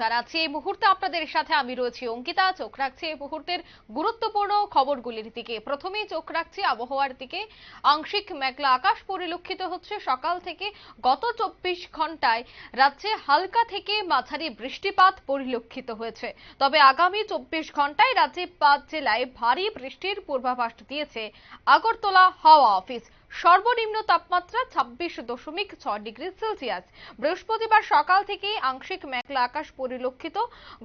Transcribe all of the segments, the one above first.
জানাচ্ছি এই মুহূর্তে আপনাদের সাথে আমি রয়েছি অঙ্কিতা। চোখ রাখছি এই মুহূর্তের গুরুত্বপূর্ণ খবরগুলির দিকে। প্রথমেই চোখ রাখছি আবহাওয়ার দিকে। আংশিক মেঘলা আকাশ পরিলক্ষিত হচ্ছে। সকাল থেকে গত চব্বিশ ঘন্টায় রাজ্যে হালকা থেকে মাঝারি বৃষ্টিপাত পরিলক্ষিত হয়েছে। তবে আগামী চব্বিশ ঘন্টায় রাজ্যে পাঁচ জেলায় ভারী বৃষ্টির পূর্বাভাস দিয়েছে আগরতলা হাওয়া অফিস। সর্বনিম্ন তাপমাত্রা ছাব্বিশ দশমিক ছয় ডিগ্রি সেলসিয়াস। বৃহস্পতিবার সকাল থেকে আংশিক মেঘলা আকাশ পরিলক্ষিত।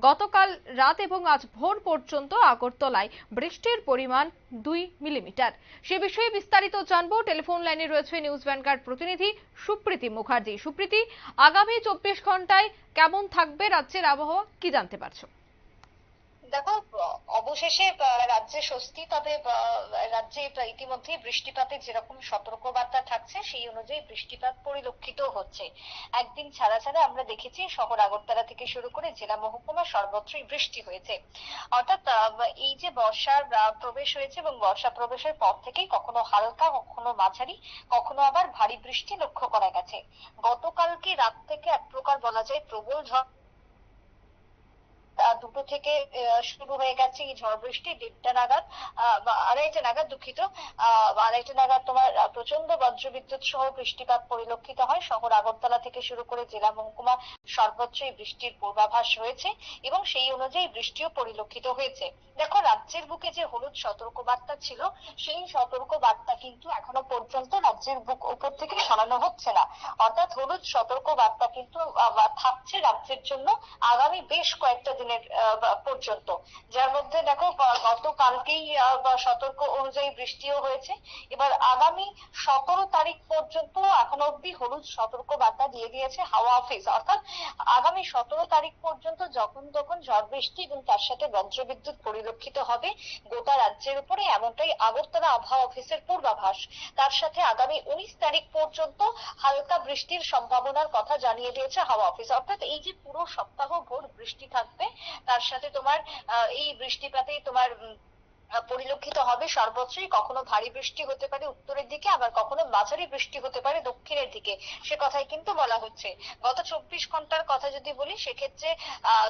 গতকাল রাত এবং আজ ভোর পর্যন্ত আগরতলায় বৃষ্টির পরিমাণ দুই মিলিমিটার। সে বিষয়ে বিস্তারিত জানব। টেলিফোন লাইনে রয়েছে নিউজ ভ্যানগার্ড প্রতিনিধি সুপ্রীতি মুখার্জি। সুপ্রীতি, আগামী চব্বিশ ঘন্টায় কেমন থাকবে রাজ্যের আবহাওয়া? কি জানতে পারছ? দেখো, অবশেষে রাজ্যে স্বস্তি, তবে রাজ্যে ইতিমধ্যে বৃষ্টিপাতের যেরকম সতর্কবার্তা থাকছে, সেই অনুযায়ী বৃষ্টিপাত পরিলক্ষিত হচ্ছে। একদিন ছাড়া ছাড়া আমরা দেখেছি, শহর আগরতলা থেকে শুরু করে জেলা মহকুমা সর্বত্রই বৃষ্টি হয়েছে। অর্থাৎ এই যে বর্ষার প্রবেশ হয়েছে এবং বর্ষা প্রবেশের পর থেকেই কখনো হালকা, কখনো মাঝারি, কখনো আবার ভারী বৃষ্টি লক্ষ্য করা গেছে। গতকালকে রাত থেকে এক প্রকার বলা যায় প্রবল ঝড় দুটো থেকে শুরু হয়ে গেছে এই ঝড় বৃষ্টি, দেড়টা নাগাদ আড়াইটা নাগাদ দুঃখিত। আড়াইটা নাগাদ তোমার প্রচণ্ড বজ্রবিদ্যুৎ সহ বৃষ্টিপাত পরিলক্ষিত হয়। শহর আগরতলা থেকে শুরু করে জেলা মহকুমা সর্বোচ্চই বৃষ্টির পূর্বাভাস রয়েছে এবং সেই অনুযায়ী বৃষ্টিও পরিলক্ষিত হয়েছে। দেখো, রাজ্যের বুকে যে হলুদ সতর্ক বার্তা ছিল, সেই সতর্ক বার্তা কিন্তু এখনও পর্যন্ত রাজ্যের বুক উপর থেকে সরানো হচ্ছে না। অর্থাৎ হলুদ সতর্ক বার্তা কিন্তু থাকছে রাজ্যের জন্য আগামী বেশ কয়েকটা দিনের আহ, পর্যন্ত। যার মধ্যে দেখো গতকালকেই সতর্ক অনুযায়ী বৃষ্টিও হয়েছে। এবার আগামী সতেরো তারিখ পর্যন্ত এখনও অব্দি হলুদ সতর্ক বার্তা দিয়ে দিয়েছে হাওয়া অফিস। অর্থাৎ আগামী সতেরো তারিখ পর্যন্ত যখন তখন ঝড় বৃষ্টি এবং তার সাথে বজ্রবিদ্যুৎ পরিলক্ষিত হবে গোটা রাজ্যের উপরে এমনটাই আগরতলা আবহাওয়া অফিসের পূর্বাভাস। তার সাথে আগামী উনিশ তারিখ পর্যন্ত হালকা বৃষ্টির সম্ভাবনার কথা জানিয়ে দিয়েছে হাওয়া অফিস। অর্থাৎ এই যে পুরো সপ্তাহ ভোর বৃষ্টি থাকবে তার সাথে তোমার এই বৃষ্টিপাতে তোমার পরিলক্ষিত হবে সর্বত্রই। কখনো ভারী বৃষ্টি হতে পারে উত্তরের দিকে, আবার কখনো মাঝারি বৃষ্টি হতে পারে দক্ষিণের দিকে। সে কথাই কিন্তু বলা হচ্ছে। গত চব্বিশ ঘণ্টার কথা যদি বলি, সেক্ষেত্রে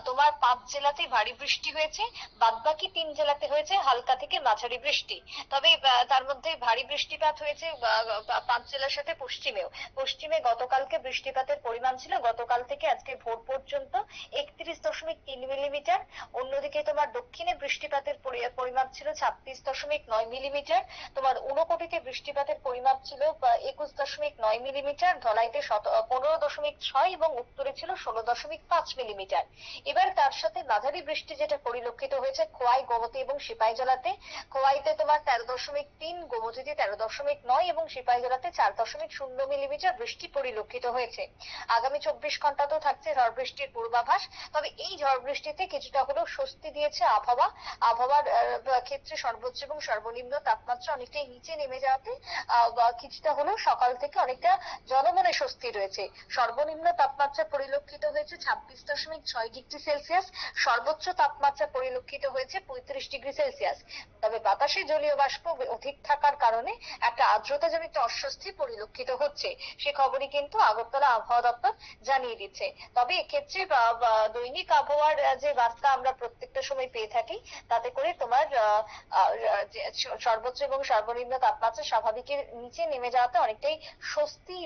তোমার পাঁচ জেলাতেই ভারী বৃষ্টি হয়েছে, বাদবাকি তিন জেলাতে হয়েছে হালকা থেকে মাঝারি বৃষ্টি। তবে তার মধ্যে ভারী বৃষ্টিপাত হয়েছে পাঁচ জেলার সাথে পশ্চিমেও। পশ্চিমে গতকালকে বৃষ্টিপাতের পরিমাণ ছিল, গতকাল থেকে আজকে ভোর পর্যন্ত একত্রিশ দশমিক তিন মিলিমিটার। অন্যদিকে তোমার দক্ষিণে বৃষ্টিপাতের পরি- পরিমাপ ছিল ছাব্বিশ দশমিক নয় মিলিমিটার। তোমার ঊনকোটিতে বৃষ্টিপাতের পরিমাপ ছিল একুশ দশমিক নয় মিলিমিটার, ধলাইতে পনেরো দশমিক ছয় এবং উত্তরে ছিল ষোলো দশমিক পাঁচ মিলিমিটার। এবার তার সাথে মাঝারি বৃষ্টি যেটা পরিলক্ষিত হয়েছে, খোয়াই, গোমতী এবং সিপাহীজলাতে। খোয়াইতে তোমার তেরো দশমিক তিন, গোমতীতে তেরো দশমিক নয় এবং সিপাহীজলাতে চার দশমিক শূন্য মিলিমিটার বৃষ্টি পরিলক্ষিত হয়েছে। আগামী চব্বিশ ঘন্টাতেও থাকছে ঝড় বৃষ্টির পূর্বাভাস। তবে এই ঝড় বৃষ্টিতে কিছুটা হলেও স্বস্তি দিয়েছে আবহাওয়া। আবহাওয়ার ক্ষেত্রে সর্বোচ্চ এবং সর্বনিম্ন তাপমাত্রা অনেকটাই নিচে নেমে যাওয়াতে কিছুটা হলেও সকাল থেকে অনেকটা জনমনে স্বস্তি রয়েছে। সর্বনিম্ন তাপমাত্রা পরিলক্ষিত হয়েছে ছাব্বিশ দশমিক ছয় ডিগ্রি সেলসিয়াস। সর্বোচ্চ তাপমাত্রা পরিলক্ষিত হয়েছে পঁয়ত্রিশ ডিগ্রি সেলসিয়াস। তবে বাতাসে জলীয় বাষ্প অধিক থাকার কারণে একটা আর্দ্রতাজনিত অস্বস্তি পরিলক্ষিত হচ্ছে। সে খবরই কিন্তু আগরতলা আবহাওয়া দপ্তর জানিয়ে দিচ্ছে। তবে এক্ষেত্রে দৈনিক আবহাওয়ার যে বার্তা আমরা প্রত্যেকটা সময় পেয়ে থাকি তাতে করে তোমার আহ, সর্বোচ্চ এবং সর্বনিম্ন তাপমাত্রা স্বাভাবিকের নিচে নেমে যাওয়াতে অনেকটাই স্বস্তি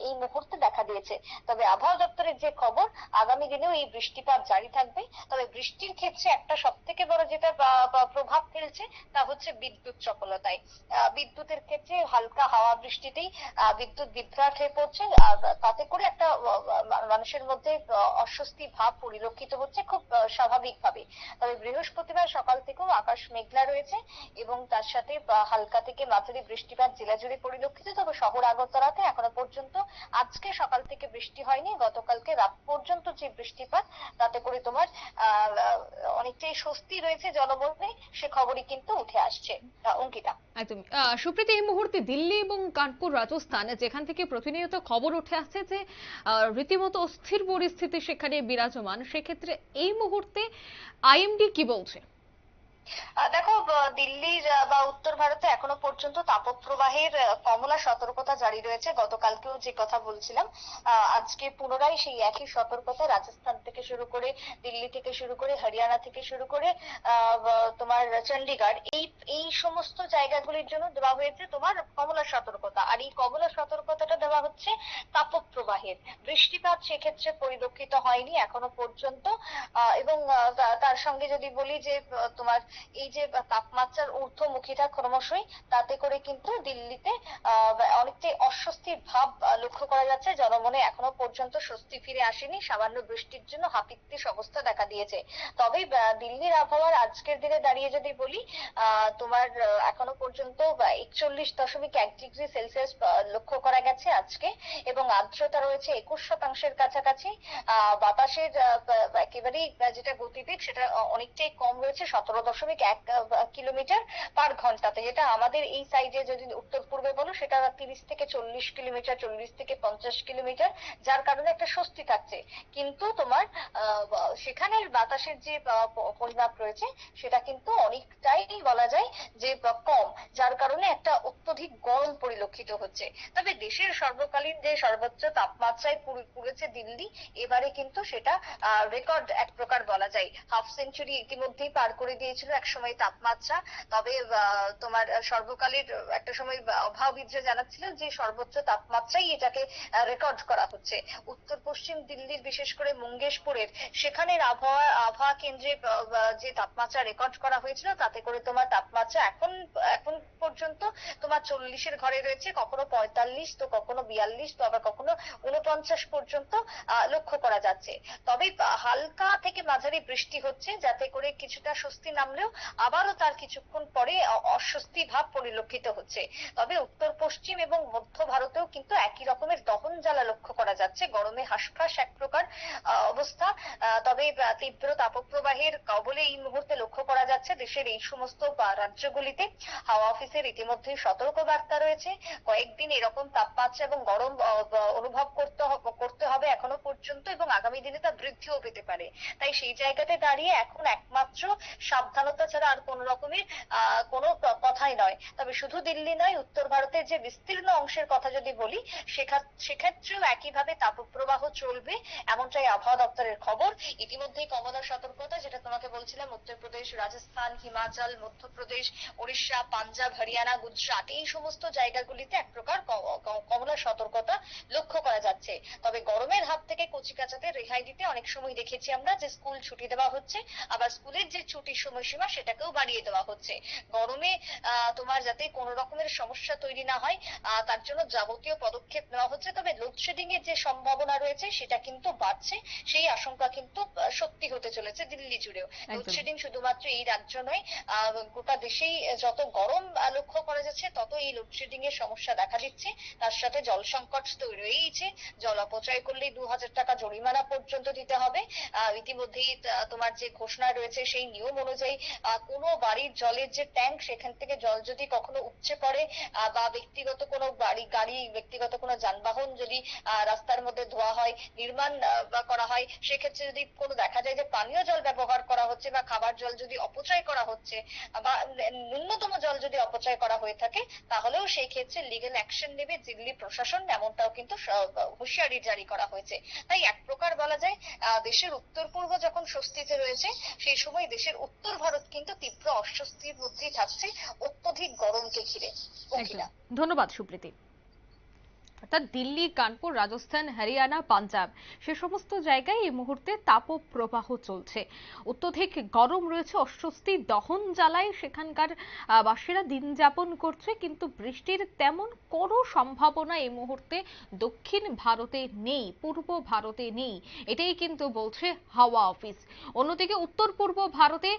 এই মুহূর্তে দেখা দিয়েছে। তবে আবহাওয়া দপ্তরের যে খবর আগামী দিনেও এই বৃষ্টিপাত জারি থাকবে। তবে বৃষ্টির ক্ষেত্রে একটা সব থেকে বড় যেটা প্রভাব ফেলছে তা হচ্ছে বিদ্যুৎ চপলতায় বিদ্যুতের ক্ষেত্রে হালকা হাওয়া বৃষ্টিতেই বিদ্যুৎ বিভ্রাট হয়ে পড়ছে তাতে করে একটা মানুষের মধ্যে অস্বস্তি ভাব পরিলক্ষিত হচ্ছে খুব আহ, স্বাভাবিকভাবে। তবে বৃহস্পতিবার সকাল থেকেও আকাশ মেঘলা রয়েছে এবং তার সাথে হালকা থেকে মাঝারি বৃষ্টিপাত জেলা জুড়ে পরিলক্ষিত। তবে শহর আগরতলাতে এখনও পর্যন্ত আজকে সকাল থেকে বৃষ্টি হয়নি, গতকালকে রাত পর্যন্ত যে বৃষ্টিপাত, তাতে করে তোমার অনেকটাই স্বস্তি রয়েছে জনমনে সে খবরই কিন্তু উঠে আসছে। অঙ্কিতা। একদম। সুপ্রীতি, এই মুহূর্তে দিল্লি এবং কানপুর রাজস্থান, যেখান থেকে প্রতিনিয়ত খবর উঠে আসছে যে রীতিমতো অস্থির পরিস্থিতি সেখানে বিরাজমান, সেক্ষেত্রে এই মুহূর্তে আইএমডি কি বলছে? দেখো দিল্লির বা উত্তর ভারতে এখনও পর্যন্ত তাপপ্রবাহের কমলা সতর্কতা জারি রয়েছে। গতকালকেও যে কথা বলছিলাম আজকে পুনরায় সেই একই সতর্কতা রাজস্থান থেকে শুরু করে দিল্লি থেকে শুরু করে হরিয়ানা থেকে শুরু করে তোমার চণ্ডীগড় এই এই সমস্ত জায়গাগুলির জন্য দেওয়া হয়েছে তোমার কমলা সতর্কতা। আর এই কমলা সতর্কতাটা দেওয়া হচ্ছে তাপপ্রবাহের। বৃষ্টিপাত সেক্ষেত্রে পরিলক্ষিত হয়নি এখনও পর্যন্ত। এবং তার সঙ্গে যদি বলি যে তোমার এই যে তাপমাত্রার ঊর্ধ্বমুখীটা ক্রমশই তাতে করে কিন্তু দিল্লিতে অনেকটাই অস্বস্তির ভাব লক্ষ্য করা যাচ্ছে জনমনে এখনও পর্যন্ত স্বস্তি ফিরে আসেনি, সামান্য বৃষ্টির জন্য হাপিত্তিস অবস্থা দেখা দিয়েছে। তবে দিল্লির আবহাওয়ার আজকের দিনে দাঁড়িয়ে যদি বলি তোমার এখনও পর্যন্ত একচল্লিশ দশমিক এক ডিগ্রি সেলসিয়াস লক্ষ্য করা গেছে আজকে, এবং আর্দ্রতা রয়েছে একুশ শতাংশের কাছাকাছি। বাতাসের একেবারেই যেটা গতিবেগ, সেটা অনেকটাই কম রয়েছে, সতেরো দশমিক এক কিলোমিটার পার ঘন্টাতে, যেটা আমাদের এই সাইডে যদি উত্তর পূর্বে বলো, সেটা তিরিশ থেকে চল্লিশ কিলোমিটার, চল্লিশ থেকে পঞ্চাশ কিলোমিটার, যার কারণে একটা স্বস্তি থাকছে। কিন্তু তোমার সেখানের বাতাসের যে পরিমাপ রয়েছে, সেটা কিন্তু অনেকটাই বলা যায় যে কম, যার কারণে একটা অত্যধিক গরম পরিলক্ষিত হচ্ছে। তবে দেশের সর্বকালীন যে, সর্বোচ্চ তাপমাত্রায় পুরেছে দিল্লি, এবারে কিন্তু সেটা রেকর্ড এক প্রকার বলা যায়। হাফ সেঞ্চুরি ইতিমধ্যেই পার করে দিয়েছিল এক সময় তাপমাত্রা। তবে তোমার, সর্বকালের একটা সময় অভাববিদরা জানাচ্ছিল যে, সর্বোচ্চ তাপমাত্রাই এটাকে রেকর্ড করা হচ্ছে। উত্তর পশ্চিম দিল্লির বিশেষ করে মঙ্গেশপুরের সেখানের আবহাওয়া আবহাওয়া কেন্দ্রে যে তাপমাত্রা রেকর্ড করা হয়েছিল, তাতে করে তোমার তাপমাত্রা এখন এখন পর্যন্ত তোমার চল্লিশের ঘরে রয়েছে, কখনো পঁয়তাল্লিশ, তো কখনো বিয়াল্লিশ, তো আবার কখনো উনপঞ্চাশ পর্যন্ত লক্ষ্য করা যাচ্ছে। তবে হালকা থেকে মাঝারি বৃষ্টি হচ্ছে, যাতে করে কিছুটা স্বস্তি নামলেও আবারও তার কিছুক্ষণ পরে অস্বস্তি ভাব পরিলক্ষিত হচ্ছে। তবে উত্তর পশ্চিম এবং মধ্য ভারতেও কিন্তু একই রকমের দহন জ্বালা লক্ষ্য করা যাচ্ছে। গরমে হাঁসফাঁস এক প্রকার অবস্থা। তবে তীব্র তাপপ্রবাহের কবলে এই মুহূর্তে লক্ষ্য করা যাচ্ছে দেশের এই সমস্ত রাজ্যগুলিতে। হাওয়া অফিসের ইতিমধ্যে সতর্ক বার্তা রয়েছে। কয়েকদিন এরকম তাপমাত্রা এবং গরম অনুভব করতে করতে হবে আগামী দিনে তা বৃদ্ধিও পেতে পারে। তাই সেই জায়গাতে দাঁড়িয়ে এখন একমাত্র সাবধানতা ছাড়া আর কোন রকমের কোনো কথাই নয়। তবে শুধু দিল্লি নয়, উত্তর ভারতের যে বিস্তীর্ণ অংশের কথা যদি বলি সেক্ষেত্রেও একইভাবে তাপপ্রবাহ চলবে, এমনটাই আবহাওয়া দপ্তরের খবর। ইতিমধ্যেই কমলা সতর্কতা, যেটা তোমাকে বলছিলাম, উত্তরপ্রদেশ, রাজস্থান, হিমাচল, মধ্যপ্রদেশ উড়িষ্যা পাঞ্জাব, হরিয়ানা, গুজরাট, এই সমস্ত জায়গাগুলিতে এক প্রকার কমলা সতর্কতা লক্ষ্য করা যাচ্ছে। তবে গরমের হাত থেকে কচিকাচাতে রেহাই দিতে অনেক সময় দেখেছি আমরা যে স্কুল ছুটি দেওয়া হচ্ছে আবার স্কুলের যে ছুটির সময়সীমা সেটাকেও বাড়িয়ে দেওয়া হচ্ছে। গরমে তোমার যাতে কোনো রকমের সমস্যা তৈরি না হয় তার জন্য যাবতীয় পদক্ষেপ নেওয়া হচ্ছে। তবে লোডশেডিং এর যে সম্ভাবনা রয়েছে সেটা কিন্তু বাড়ছে। সেই আশঙ্কা কিন্তু সত্যি হতে চলেছে দিল্লি জুড়েও। লোডশেডিং শুধুমাত্র এই রাজ্য নয় আহ, গোটা দেশেই যত গরম লক্ষ্য করা যাচ্ছে তত এই লোডশেডিং এর সমস্যা দেখা দিচ্ছে। তার সাথে জল সংকট তো রয়েইছে জল অপচয় করলেই দু হাজার টাকা জরিমানা পর্যন্ত দিতে হবে। ইতিমধ্যেই তোমার যে ঘোষণা রয়েছে সেই নিয়ম অনুযায়ী কোনো বাড়ির জলের যে ট্যাঙ্ক সেখান থেকে জল যদি কখনো উপচে পড়ে বা ব্যক্তিগত কোনো বাড়ি, গাড়ি, ব্যক্তিগত কোনো যানবাহন যদি রাস্তার মধ্যে ধোয়া হয়, নির্মাণ বা করা হয়, সেক্ষেত্রে যদি কোনো দেখা যায় যে পানীয় জল ব্যবহার করা হচ্ছে বা খাবার জল যদি অপচয় করা হচ্ছে, বা ন্যূনতম জল যদি অপচয় করা হয়ে থাকে, তাহলেও সেই ক্ষেত্রে লিগেল অ্যাকশন নেবে দিল্লি প্রশাসন, এমনটাও কিন্তু হুঁশিয়ারি জারি করা হয়েছে। তাই এক প্রকার বলা যায় দেশের উত্তর পূর্ব যখন স্বস্তিতে রয়েছে, সেই সময় দেশের উত্তর ভারত কিন্তু তীব্র অস্বস্তির মধ্যেই থাকছে অত্যধিক গরমকে ঘিরে। ধন্যবাদ সুপ্রীতি। অর্থাৎ দিল্লি, কানপুর, রাজস্থান, হরিয়ানা, পাঞ্জাব। সে সমস্ত জায়গায় এই মুহূর্তে তাপপ্রবাহ চলছে। অত্যধিক গরম রয়েছে, অস্বস্তি, দহন জ্বালায় সেখানকার বাসীরা দিন যাপন করছে, কিন্তু বৃষ্টির তেমন কোনো সম্ভাবনা এই মুহূর্তে দক্ষিণ ভারতে নেই, পূর্ব ভারতে নেই। এটাই কিন্তু বলছে হাওয়া অফিস। অন্যদিকে উত্তর পূর্ব ভারতে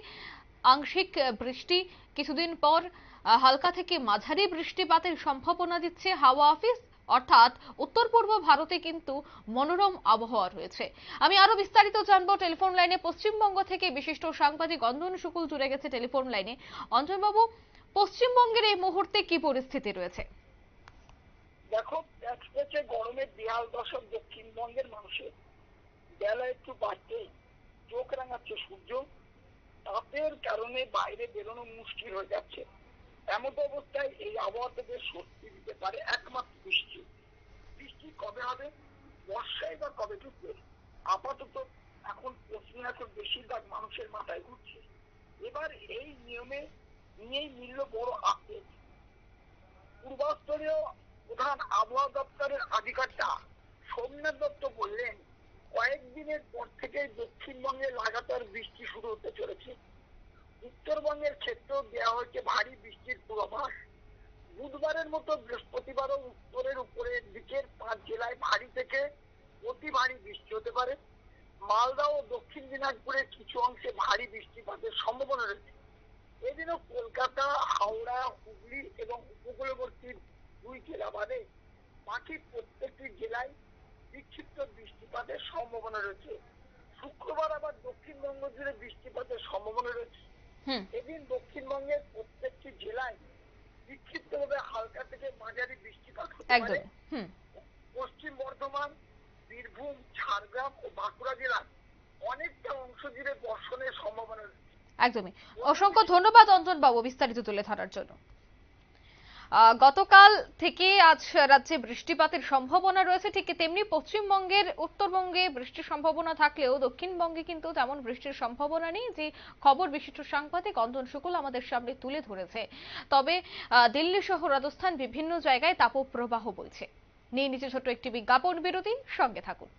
আংশিক বৃষ্টি। কিছুদিন পর হালকা থেকে মাঝারি বৃষ্টিপাতের সম্ভাবনা দিচ্ছে হাওয়া অফিস। অর্থাৎ উত্তর পূর্ব ভারতে কিন্তু মনোরম আবহাওয়া রয়েছে। আমি আরও বিস্তারিত জানব টেলিফোন লাইনে পশ্চিমবঙ্গ থেকে বিশিষ্ট সাংবাদিক অঞ্জন শুকুল জুড়ে গেছে টেলিফোন লাইনে। অঞ্জন বাবু পশ্চিমবঙ্গের এই মুহূর্তে কি পরিস্থিতি রয়েছে? দেখো হচ্ছে গরমের বিহাল দশক দক্ষিণবঙ্গের মানুষের বেলা একটু বাড়তেই চোখ রাঙাচ্ছে সূর্য। তাপের কারণে বাইরে বেরোনো মুশকিল হয়ে যাচ্ছে। এমন অবস্থায় এই আবহাওয়া থেকে স্বস্তি দিতে পারে একমাত্র বৃষ্টি। বৃষ্টি কবে হবে? বর্ষায় বা কবে ঢুকবে আপাতত এখন প্রশ্ন এখন বেশিরভাগ মানুষের মাথায় ঘুরছে। এবার এই নিয়মে নিয়েই মিলল বড় আপডেট। পূর্বাস্তরীয় প্রধান আবহাওয়া দপ্তরের আধিকারটা সোমনাথ দত্ত বললেন, কয়েকদিনের পর থেকেই দক্ষিণবঙ্গে লাগাতার বৃষ্টি শুরু হতে চলেছে। উত্তরবঙ্গের ক্ষেত্রেও দেওয়া হয়েছে ভারী বৃষ্টির পূর্বাভাস। বুধবারের মতো বৃহস্পতিবারও উত্তরের উপরের দিকের পাঁচ জেলায় ভারী থেকে অতি ভারী বৃষ্টি হতে পারে। মালদা ও দক্ষিণ দিনাজপুরের কিছু অংশে ভারী বৃষ্টিপাতের সম্ভাবনা রয়েছে। এদিনও কলকাতা, হাওড়া, হুগলি এবং উপকূলবর্তী দুই জেলা বাদে বাকি প্রত্যেকটি জেলায় বিক্ষিপ্ত বৃষ্টিপাতের সম্ভাবনা রয়েছে। শুক্রবার আবার দক্ষিণবঙ্গ জুড়ে বৃষ্টিপাতের সম্ভাবনা রয়েছে। এদিন দক্ষিণবঙ্গের প্রত্যেকটি জেলায় বিক্ষিপ্তভাবে হালকা থেকে মাঝারি বৃষ্টিপাত হতে পারে। পশ্চিম বর্ধমান বীরভূম ঝাড়গ্রাম ও বাঁকুড়া জেলার অনেকটা অংশ জুড়ে বর্ষণের সম্ভাবনা রয়েছে। একদমই। অসংখ্য ধন্যবাদ অঞ্জন বাবু বিস্তারিত তুলে ধরার জন্য। গতকাল থেকে আজ রাজ্যে বৃষ্টিপাতের সম্ভাবনা রয়েছে। ঠিক তেমনি পশ্চিমবঙ্গের, উত্তরবঙ্গে বৃষ্টির সম্ভাবনা থাকলেও দক্ষিণবঙ্গে কিন্তু তেমন বৃষ্টির সম্ভাবনা নেই। যে খবর বিশিষ্ট সাংবাদিক অঞ্জন শুকুল আমাদের সামনে তুলে ধরেছে। তবে দিল্লি সহ রাজস্থান বিভিন্ন জায়গায় তাপপ্রবাহ বইছে। নিয়ে নিচে ছোট্ট একটি বিজ্ঞাপন বিরতি, সঙ্গে থাকুন।